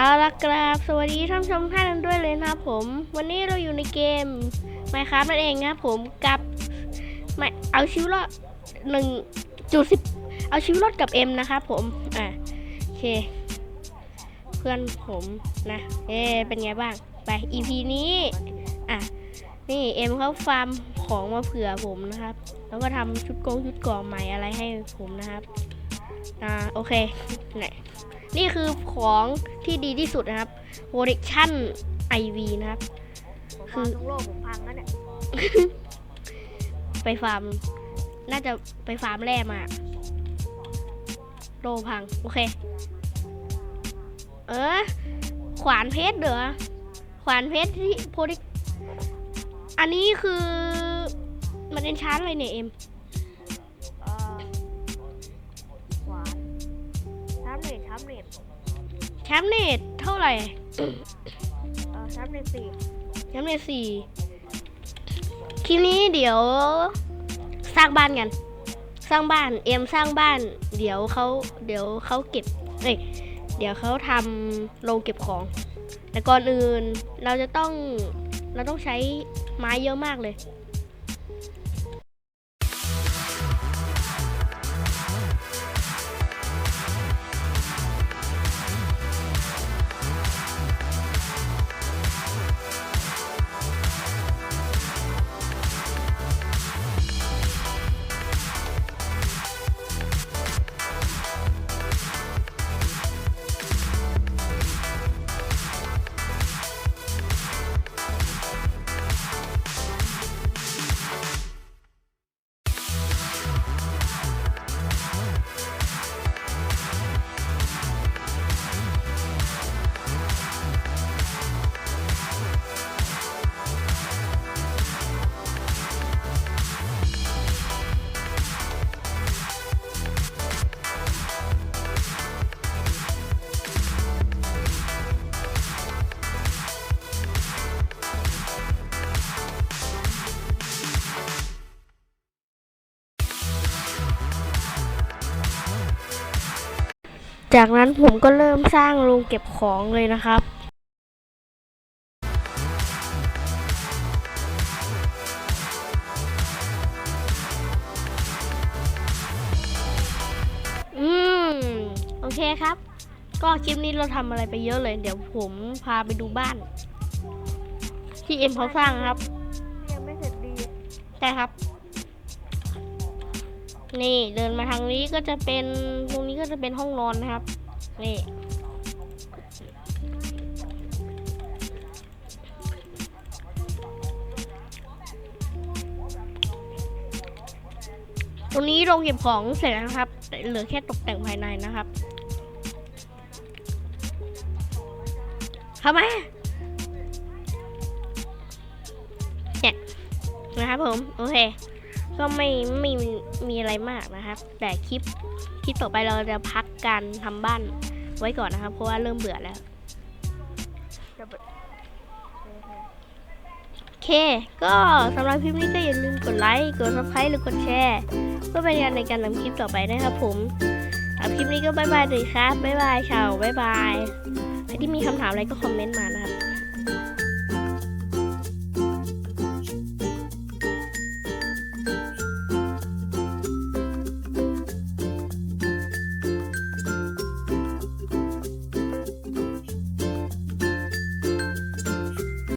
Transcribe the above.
เอาละครับสวัสดีท่านชมท่านด้วยเลยนะครับผม วันนี้เราอยู่ในเกม Minecraft นั่นเองนะครับผมกับไม่เอาชีวิตรอดหนึ่งจุดสิบเอาชีวิตรอดกับเอ็มนะครับผมอะโอเค เพื่อนผมนะ เอ๊เป็นไงบ้าง ไป EP นี้อะนี่เอ็มเขาฟาร์มของมาเผื่อผมนะครับ แล้วก็ทำชุดกงชุดก่อใหม่อะไรให้ผมนะครับอ่าโอเคไหนนี่คือของ ที่ดีที่สุดนะครับ Protection IV นะครับผมคืวางอทั้งโลกผมพังแล้วเนี่ย ไปฟาร์ม น่าจะไปฟาร์มแร่มา โลพัง โอเค เออ ขวานเพชรเหรอ ขวานเพชรที่โพดิอันนี้คือ มันเป็นชาร์จอะไรเนี่ยเอ็มเอ่อขวานชาร์ปเนตชาร์ปเนตแชมป์เนตเท่าไหร่เอ่อชาร์ปเนตสี่แชมป์เนตสี่คลิปนี้เดี๋ยวสร้างบ้านกัน สร้างบ้านเอ็มสร้างบ้าน เดี๋ยวเขาเดี๋ยวเขาเก็บเอ้ยเดี๋ยวเขาทำโรงเก็บของ แต่ก่อนอื่นเราจะต้องเราต้องใช้ไม้เยอะมากเลย จากนั้นผมก็เริ่มสร้างโรงเก็บของเลยนะครับอืมโอเคครับ ก็คลิปนี้เราทำอะไรไปเยอะเลย เดี๋ยวผมพาไปดูบ้าน ที่เอ็มเขาสร้างครับ ยังไม่เสร็จดี ใช่ครับ นี่เดินมาทางนี้ก็จะเป็นตรงนี้ก็จะเป็นห้องนอนนะครับ นี่ตรงนี้โรงเก็บของเสร็จแล้วครับ เหลือแค่ตกแต่งภายในนะครับเข้ามาเนี่ยนะครับผม โอเค ก็ไม่ไม่มีมีอะไรมากนะครับ แต่คลิปคลิปต่อไปเราจะพักการทำบ้านไว้ก่อนนะครับ เพราะว่าเริ่มเบื่อแล้วโอเค ก็สำหรับคลิปนี้ก็อย่าลืมกดไลค์ กด subscribe หรือกดแชร์ เพื่อเป็นกำลังในการทำคลิปต่อไปนะครับผมสำหรับคลิปนี้ก็บายบายเลยครับบายบายชาวบายบายใครที่มีคำถามอะไรก็คอมเมนต์มานะครับ